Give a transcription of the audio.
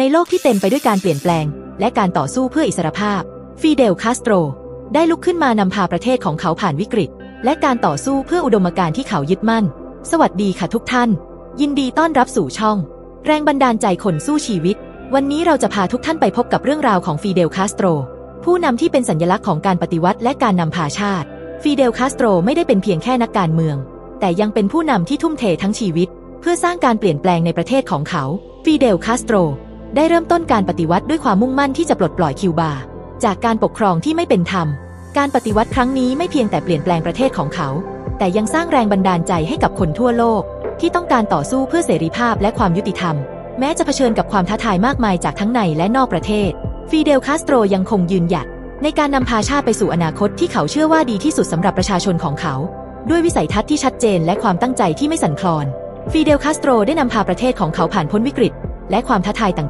ในโลกที่เต็มไปด้วยการเปลี่ยนแปลง และการต่อสู้เพื่ออิสรภาพฟิเดล คาสโตร ได้ลุกขึ้นมานำพาประเทศของเขาผ่านวิกฤต และการต่อสู้เพื่ออุดมการณ์ที่เขายึดมั่น สวัสดีค่ะทุกท่าน ยินดีต้อนรับสู่ช่อง แรงบันดาลใจคนสู้ชีวิต วันนี้เราจะพาทุกท่านไปพบกับเรื่องราวของฟิเดล คาสโตร ผู้นำที่เป็นสัญลักษณ์ของการปฏิวัติและการนำพาชาติฟิเดล คาสโตรไม่ได้เป็นเพียงแค่นักการเมือง แต่ยังเป็นผู้นำที่ทุ่มเททั้งชีวิต เพื่อสร้างการเปลี่ยนแปลงในประเทศของเขาฟิเดล คาสโตร ได้เริ่มต้นการปฏิวัติด้วยความมุ่งมั่นที่จะปลดปล่อยคิวบา จากการปกครองที่ไม่เป็นธรรม การปฏิวัติครั้งนี้ไม่เพียงแต่เปลี่ยนแปลงประเทศของเขา แต่ยังสร้างแรงบันดาลใจให้กับคนทั่วโลก ที่ต้องการต่อสู้เพื่อเสรีภาพและความยุติธรรม แม้จะเผชิญกับความท้าทายมากมายจากทั้งในและนอกประเทศฟิเดลคาสโตรยังคงยืนหยัด ในการนำพาชาติไปสู่อนาคตที่เขาเชื่อว่าดีที่สุดสำหรับประชาชนของเขา ด้วยวิสัยทัศน์ที่ชัดเจนและความตั้งใจที่ไม่สั่นคลอนฟิเดลคาสโตรได้นำพาประเทศของเขาผ่านพ้นวิกฤต และความท้าทายต่าง